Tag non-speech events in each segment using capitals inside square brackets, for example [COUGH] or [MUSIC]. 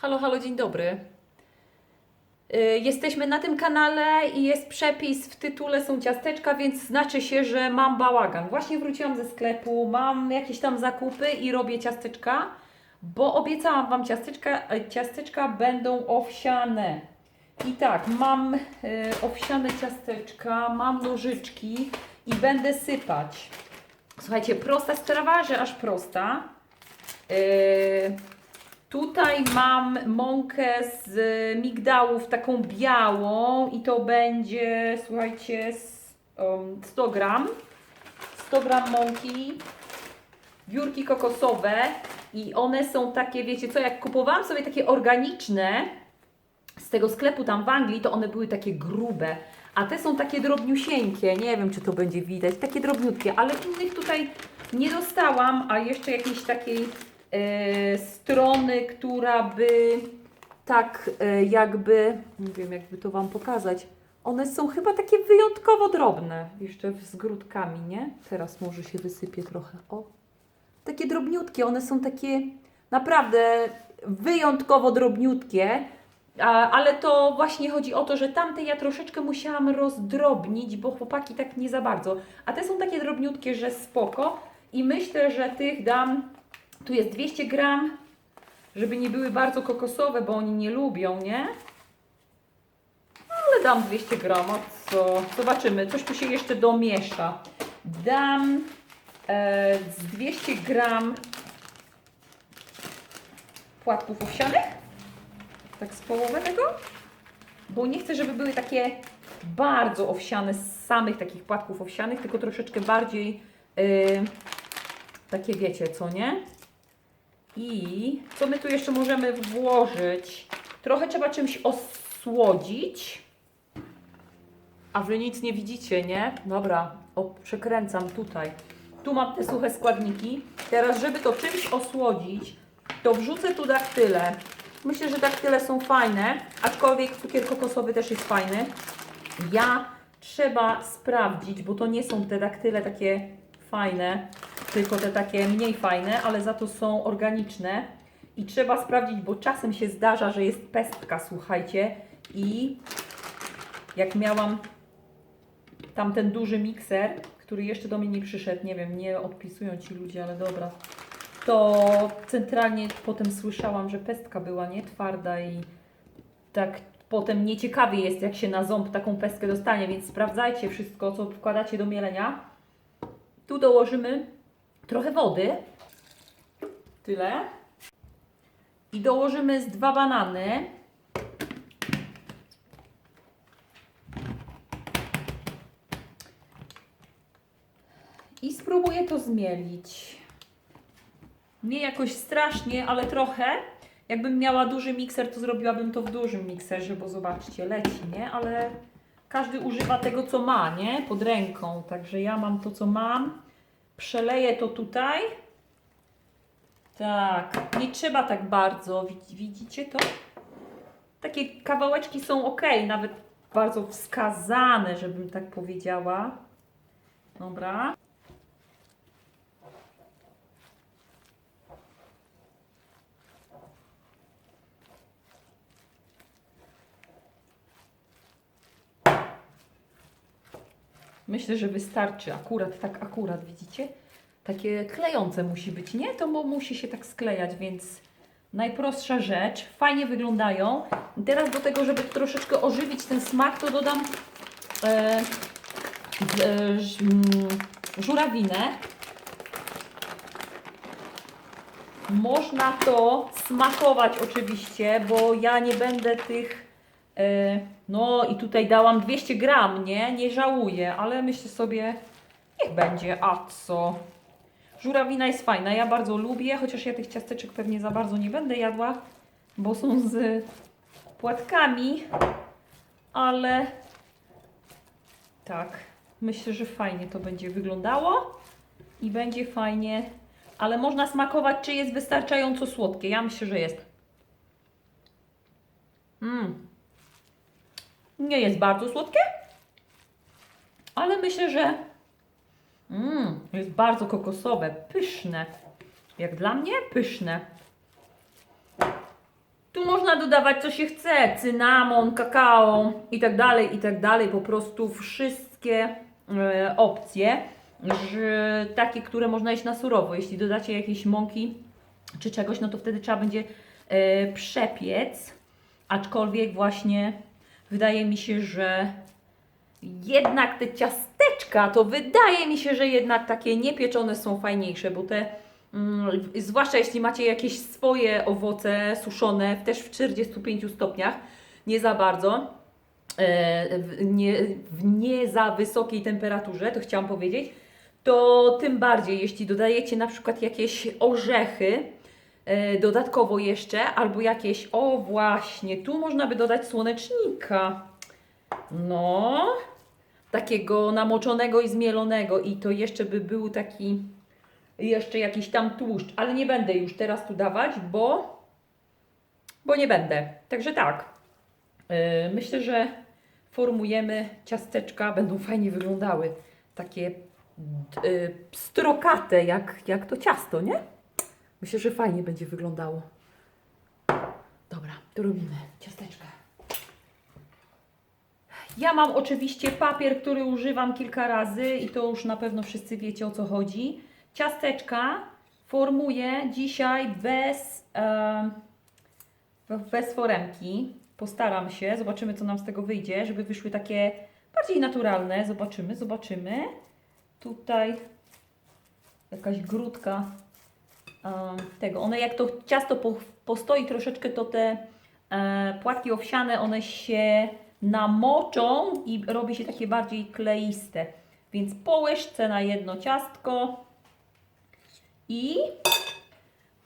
Halo, halo, dzień dobry. Y, Jesteśmy na tym kanale i jest przepis w tytule są ciasteczka, więc znaczy się, że mam bałagan. Właśnie wróciłam ze sklepu, mam jakieś tam zakupy i robię ciasteczka, bo obiecałam Wam ciasteczka, e, ciasteczka będą owsiane. I tak, mam y, owsiane ciasteczka, mam nożyczki i będę sypać. Słuchajcie, prosta sprawa, że aż prosta. Yy, tutaj mam mąkę z migdałów, taką białą i to będzie, słuchajcie, s- um, 100 gram. 100 gram mąki, biurki kokosowe i one są takie, wiecie co, jak kupowałam sobie takie organiczne z tego sklepu tam w Anglii, to one były takie grube, a te są takie drobniusieńkie, nie wiem czy to będzie widać, takie drobniutkie, ale innych tutaj nie dostałam, a jeszcze jakiejś takiej strony, która by tak e, jakby, nie wiem jakby to Wam pokazać, one są chyba takie wyjątkowo drobne, jeszcze z grudkami, nie? Teraz może się wysypie trochę, o. Takie drobniutkie, one są takie naprawdę wyjątkowo drobniutkie, ale to właśnie chodzi o to, że tamte ja troszeczkę musiałam rozdrobnić, bo chłopaki tak nie za bardzo. A te są takie drobniutkie, że spoko. I myślę, że tych dam, tu jest 200 gram, żeby nie były bardzo kokosowe, bo oni nie lubią, nie? Ale dam 200 gram, a co? Zobaczymy, coś tu się jeszcze domiesza. Dam e, z 200 gram płatków owsianych tak z połowę tego, bo nie chcę, żeby były takie bardzo owsiane z samych takich płatków owsianych, tylko troszeczkę bardziej yy, takie wiecie, co nie? I co my tu jeszcze możemy włożyć? Trochę trzeba czymś osłodzić. A wy nic nie widzicie, nie? Dobra, o, przekręcam tutaj. Tu mam te suche składniki. Teraz, żeby to czymś osłodzić, to wrzucę tu daktyle. Myślę, że daktyle są fajne, aczkolwiek cukier kokosowy też jest fajny. Ja trzeba sprawdzić, bo to nie są te daktyle takie fajne, tylko te takie mniej fajne, ale za to są organiczne. I trzeba sprawdzić, bo czasem się zdarza, że jest pestka, słuchajcie. I jak miałam tamten duży mikser, który jeszcze do mnie nie przyszedł, nie wiem, nie odpisują ci ludzie, ale dobra, to centralnie potem słyszałam, że pestka była nie twarda i tak potem nieciekawie jest, jak się na ząb taką pestkę dostanie, więc sprawdzajcie wszystko, co wkładacie do mielenia. Tu dołożymy trochę wody. Tyle. I dołożymy z dwa banany. I spróbuję to zmielić. Nie jakoś strasznie, ale trochę. Jakbym miała duży mikser, to zrobiłabym to w dużym mikserze, bo zobaczcie, leci, nie? Ale każdy używa tego, co ma, nie? Pod ręką. Także ja mam to, co mam. Przeleję to tutaj. Tak, nie trzeba tak bardzo. Widz- Widzicie to? Takie kawałeczki są ok, nawet bardzo wskazane, żebym tak powiedziała. Dobra. Myślę, że wystarczy akurat, tak akurat, widzicie? Takie klejące musi być, nie? To mu- musi się tak sklejać, więc najprostsza rzecz. Fajnie wyglądają. I teraz do tego, żeby troszeczkę ożywić ten smak, to dodam e, e, ż- mm, żurawinę. Można to smakować oczywiście, bo ja nie będę tych No i tutaj dałam 200 gram, nie? Nie żałuję, ale myślę sobie, niech będzie, a co? Żurawina jest fajna, ja bardzo lubię, chociaż ja tych ciasteczek pewnie za bardzo nie będę jadła, bo są z płatkami, ale tak, myślę, że fajnie to będzie wyglądało i będzie fajnie, ale można smakować, czy jest wystarczająco słodkie. Ja myślę, że jest. Mmm. Nie jest bardzo słodkie, ale myślę, że mm, jest bardzo kokosowe, pyszne. Jak dla mnie pyszne. Tu można dodawać co się chce, cynamon, kakao i tak dalej, i tak dalej, po prostu wszystkie e, opcje, że, takie, które można jeść na surowo. Jeśli dodacie jakieś mąki czy czegoś, no to wtedy trzeba będzie e, przepiec, aczkolwiek właśnie wydaje mi się, że jednak te ciasteczka, to wydaje mi się, że jednak takie niepieczone są fajniejsze, bo te, mm, zwłaszcza jeśli macie jakieś swoje owoce suszone, też w 45 stopniach, nie za bardzo, e, w nie, w nie za wysokiej temperaturze, to chciałam powiedzieć, to tym bardziej, jeśli dodajecie na przykład jakieś orzechy, dodatkowo jeszcze, albo jakieś, o właśnie, tu można by dodać słonecznika. No, takiego namoczonego i zmielonego i to jeszcze by był taki jeszcze jakiś tam tłuszcz, ale nie będę już teraz tu dawać, bo bo nie będę. Także tak. Yy, myślę, że formujemy ciasteczka, będą fajnie wyglądały. Takie yy, pstrokate, jak, jak to ciasto, nie? Myślę, że fajnie będzie wyglądało. Dobra, to robimy ciasteczka. Ja mam oczywiście papier, który używam kilka razy i to już na pewno wszyscy wiecie o co chodzi. Ciasteczka formuję dzisiaj bez, e, bez foremki. Postaram się, zobaczymy co nam z tego wyjdzie, żeby wyszły takie bardziej naturalne. Zobaczymy, zobaczymy. Tutaj jakaś grudka tego. One jak to ciasto po, postoi troszeczkę, to te e, płatki owsiane, one się namoczą i robi się takie bardziej kleiste. Więc po łyżce na jedno ciastko i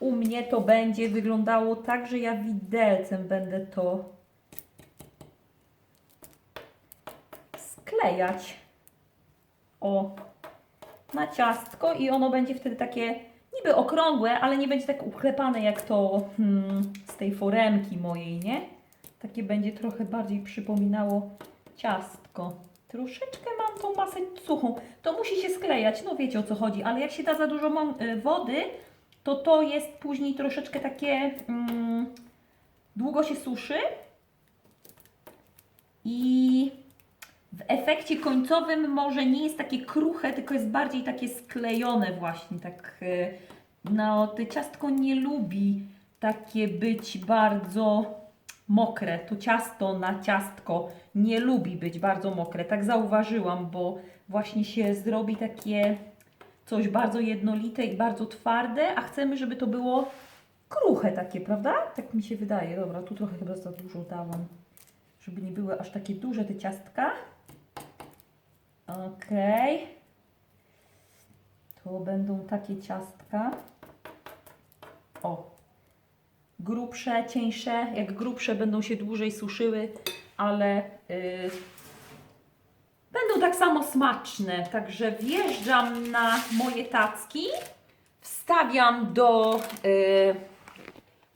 u mnie to będzie wyglądało tak, że ja widelcem będę to sklejać o na ciastko i ono będzie wtedy takie niby okrągłe, ale nie będzie tak uklepane jak to hmm, z tej foremki mojej, nie? Takie będzie trochę bardziej przypominało ciastko. Troszeczkę mam tą masę suchą. To musi się sklejać, no wiecie o co chodzi, ale jak się da za dużo y, wody, to to jest później troszeczkę takie mm, długo się suszy i w efekcie końcowym może nie jest takie kruche, tylko jest bardziej takie sklejone właśnie, tak y, no, to ciastko nie lubi takie być bardzo mokre. To ciasto na ciastko nie lubi być bardzo mokre. Tak zauważyłam, bo właśnie się zrobi takie coś bardzo jednolite i bardzo twarde, a chcemy, żeby to było kruche takie, prawda? Tak mi się wydaje. Dobra, tu trochę chyba za dużo dałam, żeby nie były aż takie duże te ciastka. Okej. To będą takie ciastka. O, grubsze, cieńsze. Jak grubsze będą się dłużej suszyły, ale y, będą tak samo smaczne. Także wjeżdżam na moje tacki, wstawiam do y,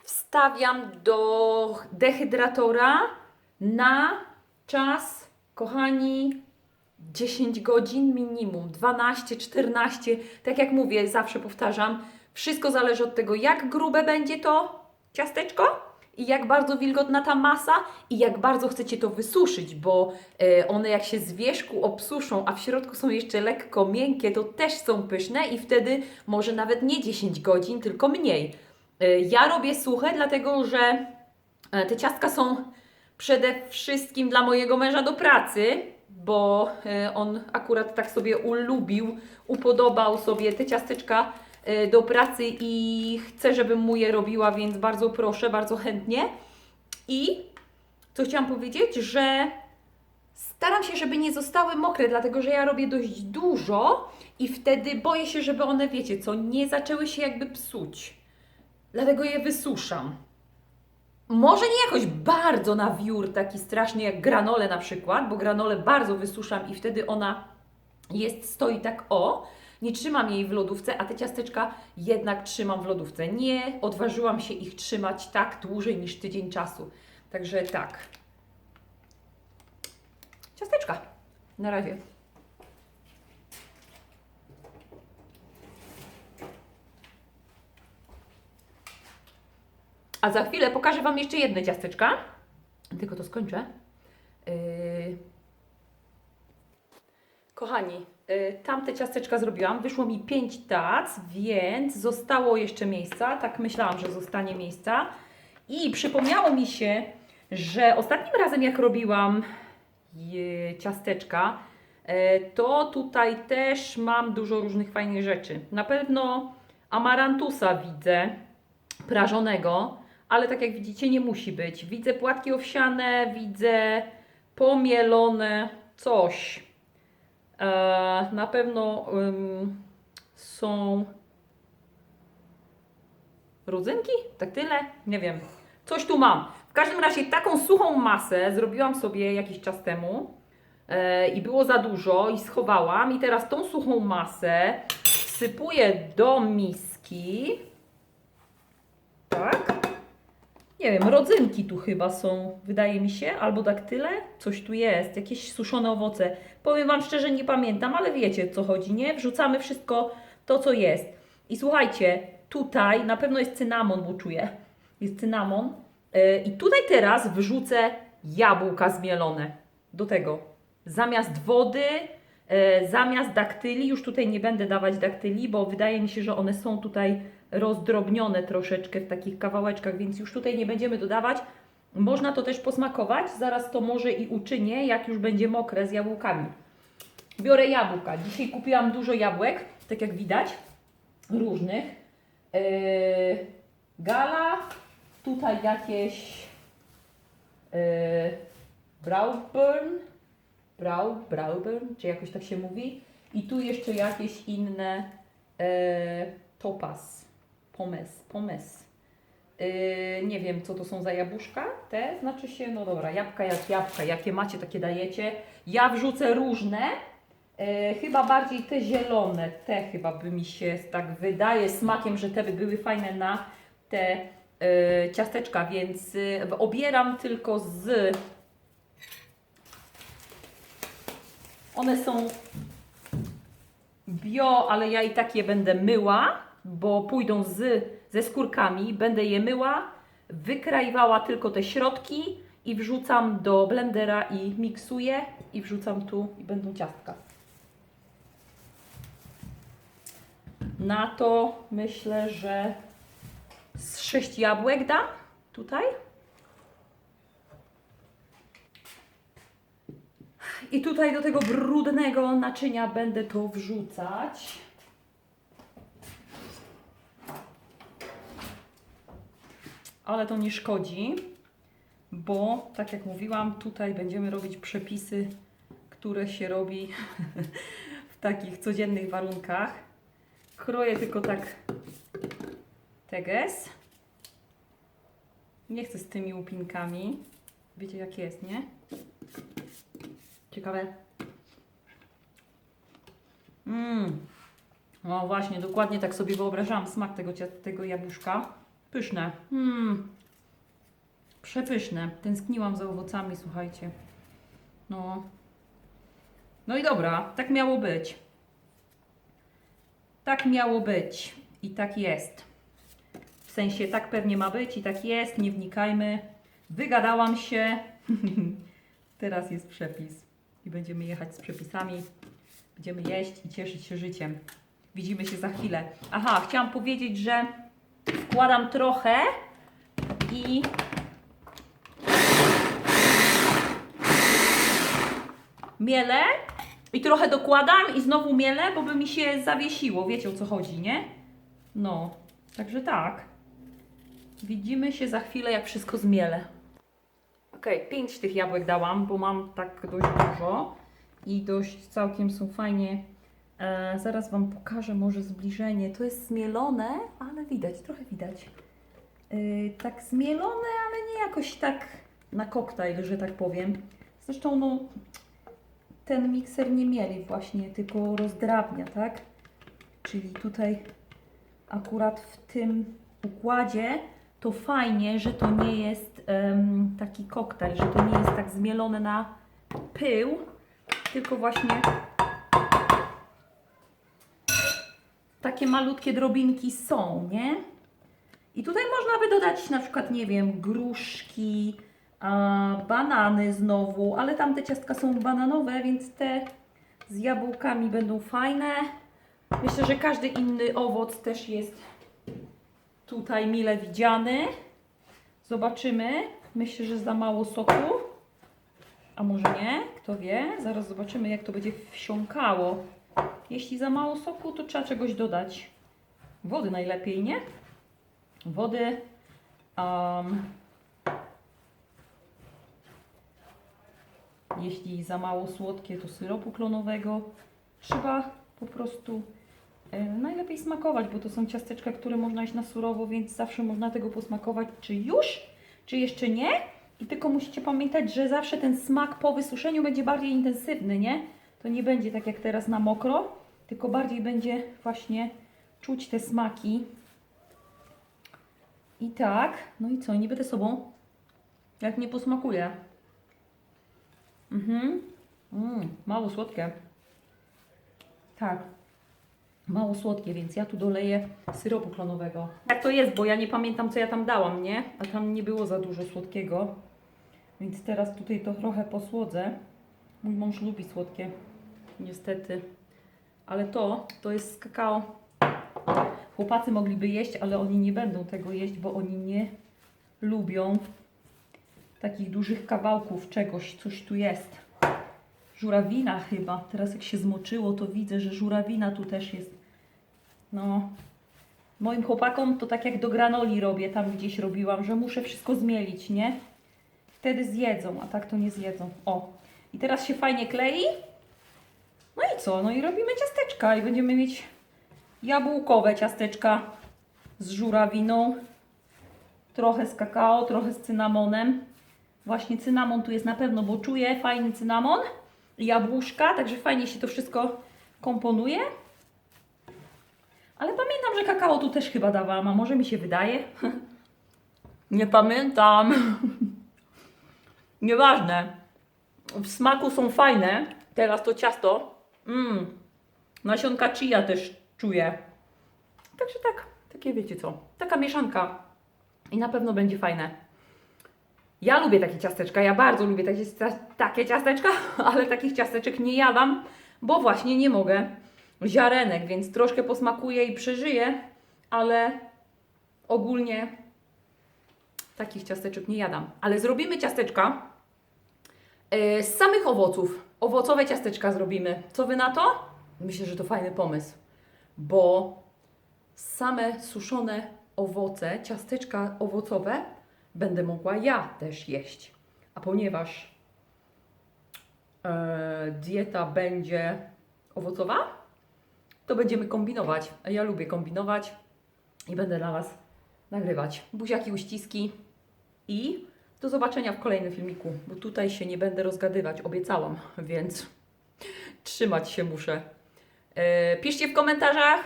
wstawiam do dehydratora na czas, kochani, 10 godzin minimum, 12, 14. Tak jak mówię, zawsze powtarzam, wszystko zależy od tego, jak grube będzie to ciasteczko i jak bardzo wilgotna ta masa i jak bardzo chcecie to wysuszyć, bo e, one jak się z wierzchu obsuszą, a w środku są jeszcze lekko miękkie, to też są pyszne i wtedy może nawet nie 10 godzin, tylko mniej. E, ja robię suche, dlatego że e, te ciastka są przede wszystkim dla mojego męża do pracy, bo e, on akurat tak sobie ulubił, upodobał sobie te ciasteczka e, do pracy i chce, żebym mu je robiła, więc bardzo proszę, bardzo chętnie. I co chciałam powiedzieć, że staram się, żeby nie zostały mokre, dlatego że ja robię dość dużo i wtedy boję się, żeby one, wiecie co, nie zaczęły się jakby psuć. Dlatego je wysuszam. Może nie jakoś bardzo na wiór, taki straszny jak granole na przykład, bo granole bardzo wysuszam i wtedy ona jest, stoi tak o. Nie trzymam jej w lodówce, a te ciasteczka jednak trzymam w lodówce. Nie odważyłam się ich trzymać tak dłużej niż tydzień czasu. Także tak. Ciasteczka. Na razie. A za chwilę pokażę Wam jeszcze jedne ciasteczka. Tylko to skończę. Yy... Kochani, yy, tamte ciasteczka zrobiłam. Wyszło mi 5 tac, więc zostało jeszcze miejsca. Tak myślałam, że zostanie miejsca. I przypomniało mi się, że ostatnim razem jak robiłam je, ciasteczka, e, to tutaj też mam dużo różnych fajnych rzeczy. Na pewno amarantusa widzę, prażonego, ale tak jak widzicie nie musi być. Widzę płatki owsiane, widzę pomielone coś. E, na pewno są rodzynki? Tak tyle? Nie wiem. Coś tu mam. W każdym razie taką suchą masę zrobiłam sobie jakiś czas temu e, i było za dużo i schowałam i teraz tą suchą masę wsypuję do miski. Tak. Nie wiem, rodzynki tu chyba są, wydaje mi się, albo daktyle. Coś tu jest, jakieś suszone owoce. Powiem Wam szczerze, nie pamiętam, ale wiecie co chodzi, nie? Wrzucamy wszystko to, co jest. I słuchajcie, tutaj na pewno jest cynamon, bo czuję. Jest cynamon. Yy, I tutaj teraz wrzucę jabłka zmielone do tego. Zamiast wody, zamiast daktyli, już tutaj nie będę dawać daktyli, bo wydaje mi się, że one są tutaj rozdrobnione troszeczkę w takich kawałeczkach, więc już tutaj nie będziemy dodawać. Można to też posmakować, zaraz to może i uczynię, jak już będzie mokre z jabłkami. Biorę jabłka. Dzisiaj kupiłam dużo jabłek, tak jak widać, różnych. Yy, gala, tutaj jakieś yy, Brauburn, Brau, Brauburn, czy jakoś tak się mówi. I tu jeszcze jakieś inne yy, topaz, pomes, pomes. Yy, nie wiem, co to są za jabłuszka. Te znaczy się, no dobra, jabłka jak jabłka. Jakie macie, takie dajecie. Ja wrzucę różne. Yy, chyba bardziej te zielone. Te chyba by mi się tak wydaje smakiem, że te by były fajne na te yy, ciasteczka, więc yy, obieram tylko z. One są bio, ale ja i tak je będę myła, bo pójdą z, ze skórkami. Będę je myła, wykrajwała tylko te środki i wrzucam do blendera i miksuję i wrzucam tu i będą ciastka. Na to myślę, że z sześć jabłek dam tutaj. I tutaj do tego brudnego naczynia będę to wrzucać. Ale to nie szkodzi, bo tak jak mówiłam, tutaj będziemy robić przepisy, które się robi [LAUGHS] w takich codziennych warunkach. Kroję tylko tak teges. Nie chcę z tymi łupinkami. Wiecie jak jest, nie? Ciekawe. Mmm. No właśnie, dokładnie tak sobie wyobrażałam smak tego, tego jabłuszka. Pyszne. Mmm. Przepyszne. Tęskniłam za owocami, słuchajcie. No. No i dobra, tak miało być. Tak miało być. I tak jest. W sensie tak pewnie ma być i tak jest, nie wnikajmy. Wygadałam się. [LAUGHS] Teraz jest przepis i będziemy jechać z przepisami. Będziemy jeść i cieszyć się życiem. Widzimy się za chwilę. Aha, chciałam powiedzieć, że wkładam trochę i mielę i trochę dokładam i znowu mielę, bo by mi się zawiesiło. Wiecie o co chodzi, nie? No, także tak. Widzimy się za chwilę, jak wszystko zmielę. Okej, pięć tych jabłek dałam, bo mam tak dość dużo i dość całkiem są fajnie. E, zaraz Wam pokażę może zbliżenie. To jest zmielone, ale widać, trochę widać. E, tak zmielone, ale nie jakoś tak na koktajl, że tak powiem. Zresztą no, ten mikser nie mieli właśnie, tylko rozdrabnia, tak? Czyli tutaj akurat w tym układzie to fajnie, że to nie jest em, taki koktajl, że to nie jest tak zmielone na pył, tylko właśnie takie malutkie drobinki są, nie? I tutaj można by dodać na przykład, nie wiem, gruszki, a, banany znowu, ale tamte ciastka są bananowe, więc te z jabłkami będą fajne. Myślę, że każdy inny owoc też jest tutaj mile widziany. Zobaczymy. Myślę, że za mało soku. A może nie? Kto wie? Zaraz zobaczymy, jak to będzie wsiąkało. Jeśli za mało soku, to trzeba czegoś dodać. Wody najlepiej, nie? Wody. Um, jeśli za mało słodkie, to syropu klonowego. Trzeba po prostu najlepiej smakować, bo to są ciasteczka, które można jeść na surowo, więc zawsze można tego posmakować, czy już, czy jeszcze nie. I tylko musicie pamiętać, że zawsze ten smak po wysuszeniu będzie bardziej intensywny, nie? To nie będzie tak jak teraz na mokro, tylko bardziej będzie właśnie czuć te smaki. I tak, no i co, nie będę sobą, jak nie posmakuje. Mhm. Mm, mało słodkie. Tak. Mało słodkie, więc ja tu doleję syropu klonowego. Tak to jest, bo ja nie pamiętam, co ja tam dałam, nie? A tam nie było za dużo słodkiego. Więc teraz tutaj to trochę posłodzę. Mój mąż lubi słodkie. Niestety. Ale to, to jest z kakao. Chłopacy mogliby jeść, ale oni nie będą tego jeść, bo oni nie lubią takich dużych kawałków czegoś, coś tu jest. Żurawina chyba. Teraz jak się zmoczyło, to widzę, że żurawina tu też jest. No. Moim chłopakom to tak jak do granoli robię, tam gdzieś robiłam, że muszę wszystko zmielić, nie? Wtedy zjedzą, a tak to nie zjedzą. O. I teraz się fajnie klei. No i co? No i robimy ciasteczka i będziemy mieć jabłkowe ciasteczka z żurawiną. Trochę z kakao, trochę z cynamonem. Właśnie cynamon tu jest na pewno, bo czuję fajny cynamon. Jabłuszka, także fajnie się to wszystko komponuje. Ale pamiętam, że kakao tu też chyba dawałam, a może mi się wydaje? [LAUGHS] Nie pamiętam. Nieważne. W smaku są fajne. Teraz to ciasto. Mmm. Nasionka chia też czuję. Także tak, takie wiecie co. Taka mieszanka. I na pewno będzie fajne. Ja lubię takie ciasteczka, ja bardzo lubię takie, takie ciasteczka, [LAUGHS] ale takich ciasteczek nie jadam, bo właśnie nie mogę ziarenek, więc troszkę posmakuję i przeżyję, ale ogólnie takich ciasteczek nie jadam. Ale zrobimy ciasteczka e, z samych owoców. Owocowe ciasteczka zrobimy. Co Wy na to? Myślę, że to fajny pomysł, bo same suszone owoce, ciasteczka owocowe będę mogła ja też jeść. A ponieważ e, dieta będzie owocowa, to będziemy kombinować. A ja lubię kombinować i będę dla Was nagrywać. Buziaki, uściski i do zobaczenia w kolejnym filmiku, bo tutaj się nie będę rozgadywać, obiecałam, [LAUGHS] więc trzymać się muszę. E, piszcie w komentarzach,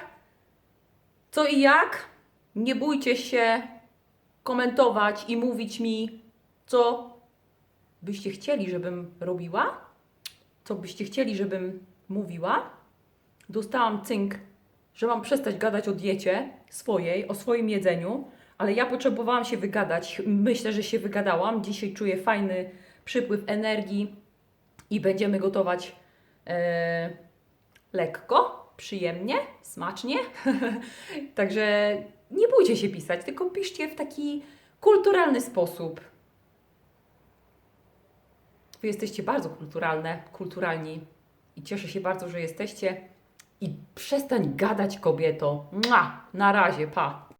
co i jak. Nie bójcie się komentować i mówić mi, co byście chcieli, żebym robiła, co byście chcieli, żebym mówiła. Dostałam cynk, że mam przestać gadać o diecie swojej, o swoim jedzeniu, ale ja potrzebowałam się wygadać. Myślę, że się wygadałam. Dzisiaj czuję fajny przypływ energii i będziemy gotować e, lekko, przyjemnie, smacznie. [LAUGHS] Także nie bójcie się pisać, tylko piszcie w taki kulturalny sposób. Wy jesteście bardzo kulturalne, kulturalni i cieszę się bardzo, że jesteście. I przestań gadać, kobieto. Mua! Na razie, pa!